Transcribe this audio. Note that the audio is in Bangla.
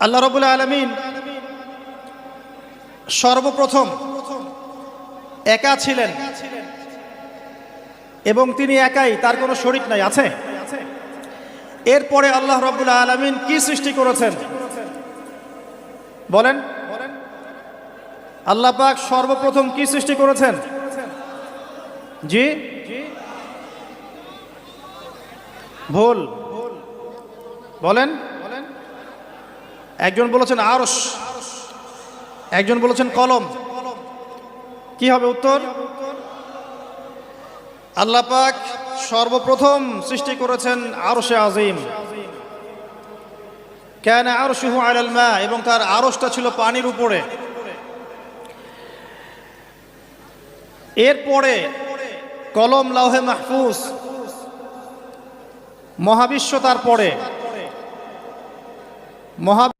আল্লাহ রবুল্লা আলমিন সর্বপ্রথম একা ছিলেন এবং তিনি একাই, তার কোনো শরিক নাই, আছে? এরপরে আল্লাহ রবুল্লা আলমিন কি সৃষ্টি করেছেন? বলেন। আল্লাহ পাক সর্বপ্রথম কি সৃষ্টি করেছেন? জি? ভুল। বলেন। একজন বলেছেন আরস একজন বলেছেন কলম। কি হবে উত্তর? আল্লাহ পাক সর্বপ্রথম সৃষ্টি করেছেন আরশে আজিম। কেন আরশুহু আলাল মা, এবং তার আরশটা ছিল পানির উপরে। এরপরে কলম লাউহে মাহফুজ, মহাবিশ্ব তার পরে মহা